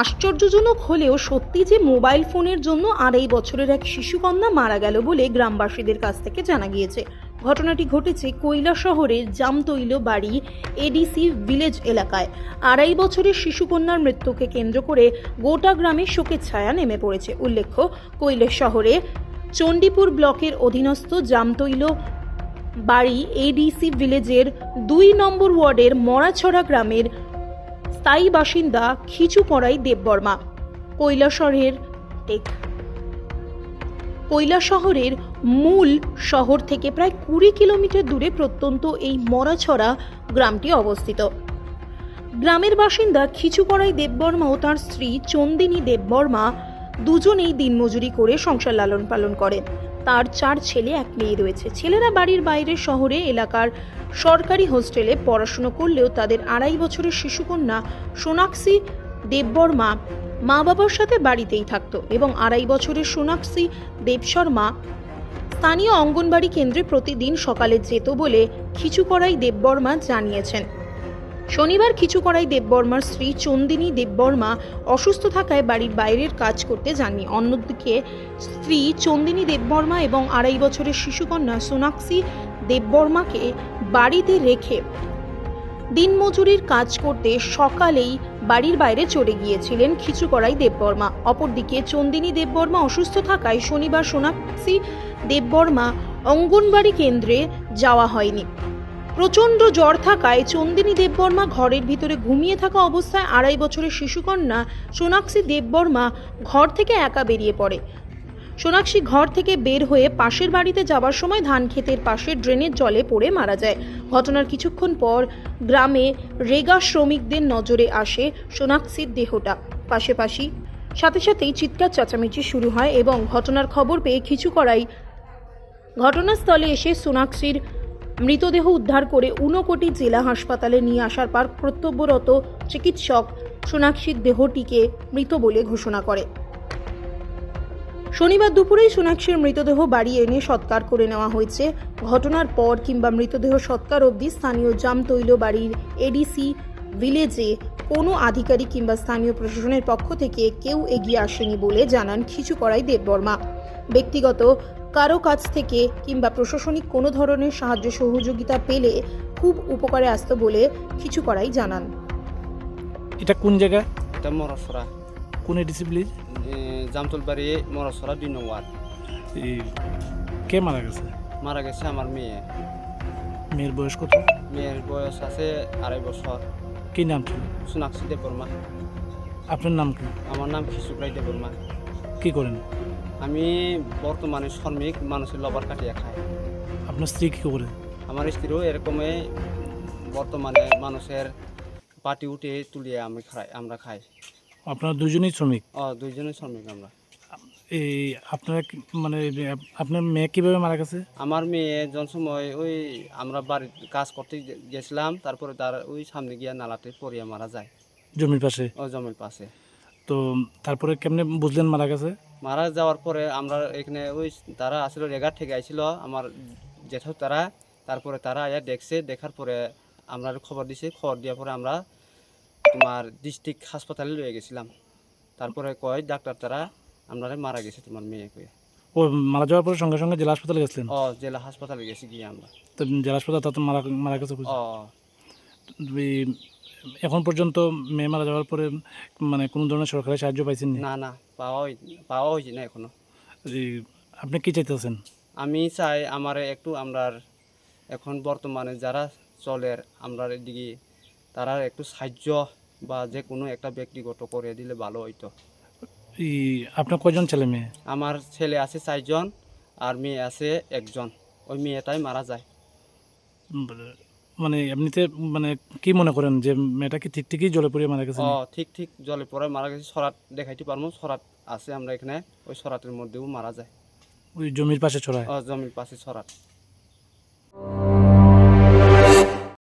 আশ্চর্যজনক হলেও সত্যি যে মোবাইল ফোনের জন্য আড়াই বছরের এক শিশুকন্যা মারা গেল বলে গ্রামবাসীদের কাছ থেকে জানা গিয়েছে। ঘটনাটি ঘটেছে কৈলা শহরের জামতৈল বাড়ি এডিসি ভিলেজ এলাকায়। আড়াই বছরের শিশুকন্যার মৃত্যুকে কেন্দ্র করে গোটা গ্রামে শোকের ছায়া নেমে পড়েছে। উল্লেখ্য কৈলাস শহরে চণ্ডীপুর ব্লকের অধীনস্থ জামতৈল বাড়ি এডিসি ভিলেজের দুই নম্বর ওয়ার্ডের মরাছড়া গ্রামের স্থায়ী বাসিন্দা খিচু খিচুপড়াই দেববর্মা। কৈলাসরের টেক। কৈলাসহরের মূল শহর থেকে প্রায় কুড়ি কিলোমিটার দূরে প্রত্যন্ত এই মরাছড়া গ্রামটি অবস্থিত। গ্রামের বাসিন্দা খিচুপড়াই দেববর্মা ও তার স্ত্রী চন্দিনী দেববর্মা দুজনেই দিনমজুরি করে সংসার লালন পালন করেন। তার চার ছেলে, এক মেয়ে রয়েছে। ছেলেরা বাড়ির বাইরে শহরে, এলাকার সরকারি হোস্টেলে পড়াশুনো করলেও তাদের আড়াই বছরের শিশুকন্যা সোনাক্ষী দেববর্মা মা বাবার সাথে বাড়িতেই থাকতো এবং আড়াই বছরের সোনাক্ষী দেবশর্মা স্থানীয় অঙ্গনবাড়ি কেন্দ্রে প্রতিদিন সকালে যেত বলে খিচু করাই দেববর্মা জানিয়েছেন। শনিবার খিচুকড়াই দেববর্মার স্ত্রী চন্দিনী দেববর্মা অসুস্থ থাকায় বাড়ির বাইরের কাজ করতে যাননি। অন্যদিকে স্ত্রী চন্দিনী দেববর্মা এবং আড়াই বছরের শিশুকন্যা সোনাক্ষী দেববর্মাকে বাড়িতে রেখে দিনমজুরির কাজ করতে সকালেই বাড়ির বাইরে চলে গিয়েছিলেন খিচু খিচুকড়াই দেববর্মা। অপরদিকে চন্দিনী দেববর্মা অসুস্থ থাকায় শনিবার সোনাক্ষী দেববর্মা অঙ্গনবাড়ি কেন্দ্রে যাওয়া হয়নি। প্রচণ্ড জ্বর থাকায় চন্দিনী দেববর্মা ঘরের ভিতরে ঘুমিয়ে থাকা অবস্থায় আড়াই বছরের শিশুকন্যা সোনাক্ষী দেববর্মা ঘর থেকে একা বেরিয়ে পড়ে। সোনাক্ষী ঘর থেকে বের হয়ে পাশের বাড়িতে যাবার সময় ধান ক্ষেতের পাশে ড্রেনের জলে পড়ে মারা যায়। ঘটনার কিছুক্ষণ পর গ্রামে রেগা শ্রমিকদের নজরে আসে সোনাক্ষীর দেহটা। পাশাপাশি সাথে সাথেই চিৎকার চেঁচামেচি শুরু হয় এবং ঘটনার খবর পেয়ে কিছু করাই ঘটনাস্থলে এসে সোনাক্ষীর মৃতদেহ উদ্ধার করে ঊনকোটি জেলা হাসপাতালে নিয়ে আসার পর কর্তব্যরত চিকিৎসক সোনাক্ষীর দেহটিকে মৃত বলে ঘোষণা করে। শনিবার দুপুরেই সোনাক্ষীর মৃতদেহ বাড়ি এনে সৎকার করে নেওয়া হয়েছে। ঘটনার পর কিংবা মৃতদেহ সৎকার অবধি স্থানীয় জামতৈল বাড়ির এডিসি ভিলেজে কোনো আধিকারিক কিংবা স্থানীয় প্রশাসনের পক্ষ থেকে কেউ এগিয়ে আসেনি বলে জানান খিচুকড়াই দেববর্মা। ব্যক্তিগত কারও কাছ থেকে কিংবা প্রশাসনিক কোনো ধরনের সাহায্য সহযোগিতা পেলে খুব উপকারে আসতো বলে খিচুকড়াই জানান। এটা কোন জায়গা? এটা মরসরা। কোন এডিসি প্লিজ জামতলবাড়ি মরসরা দুই নং ওয়ার্ড। কে মারা গেছে? মারা গেছে আমার মেয়ে। মেয়ের বয়স কত? মেয়ের বয়স আছে আড়াই বছর। কি নাম ছিল? সোনাক্ষী দেববর্মা। আপনার নাম কি? আমার নাম খিসুকরাই দেববর্মা। কি করেন? আমি বর্তমানে শ্রমিক মানুষের লবার কাটিয়ে খাই আপনার স্ত্রী কি করে? আমার স্ত্রীও এরকমই বর্তমানে মানুষের পাটি উঠে তুলিয়ে আমি খাই আমরা খাই। আপনারা দুজনেই শ্রমিক? ও দুইজনে শ্রমিক আমরা। এই আপনারা মানে আপনার মেয়ে কীভাবে মারা গেছে? আমার মেয়ে যখন সময় ওই আমরা বাড়ির কাজ করতে গেছিলাম তারপরে তার ওই সামনে গিয়ে নালাতে পড়িয়ে মারা যায়। জমির পাশে? ও জমির পাশে। তো তারপরে কেমনে বুঝলেন মারা গেছে? মারা যাওয়ার পরে আমরা এখানে ওই তারা আসলে রেগার থেকে আইছিল আমার জেঠু তারা তারপরে তারা আয়া দেখছে দেখার পরে আমরা খবর দিছে খবর দেওয়ার পরে আমরা তোমার ডিস্ট্রিক্ট হাসপাতালে লয়ে গেছিলাম। তারপরে কয় ডাক্তার তারা আমরা মারা গেছে তোমার মেয়ে কয়ে। ও মারা যাওয়ার পরে সঙ্গে সঙ্গে জেলা হাসপাতালে গেছিলেন? ও জেলা হাসপাতালে গেছি গিয়ে আমরা। তো জেলা হাসপাতাল তাতে মারা মারা গেছে। ও। এখন পর্যন্ত মেয়ে মারা যাওয়ার পরে মানে কোনো ধরনের সরকারি সাহায্য পাইছেন না না। পাওয়া পাওয়া হয়েছে না এখনও। আপনি কি চাইতেছেন? আমি চাই আমার একটু আমরার এখন বর্তমানে যারা চলের আমরার এদিকে তারা একটু সাহায্য বা যে কোনো একটা ব্যক্তিগত করে দিলে ভালো হইতো। আপনার কয়জন ছেলে মেয়ে? আমার ছেলে আছে চারজন আর মেয়ে আছে একজন। ওই মেয়েটাই মারা যায়। মানে এমনিতে মানে কি মনে করেন যে মেয়েটা কি ঠিক ঠিকই জলে পড়ে মারা গেছে ও ঠিক ঠিক জলে পড়ে মারা গেছে। সরাত দেখাইতে পারব সরাত আছে আমরা এখানে ওই সরাতের মধ্যেও মারা যায়। ওই জমির পাশে ছড়ায়? ও জমির পাশে সরাত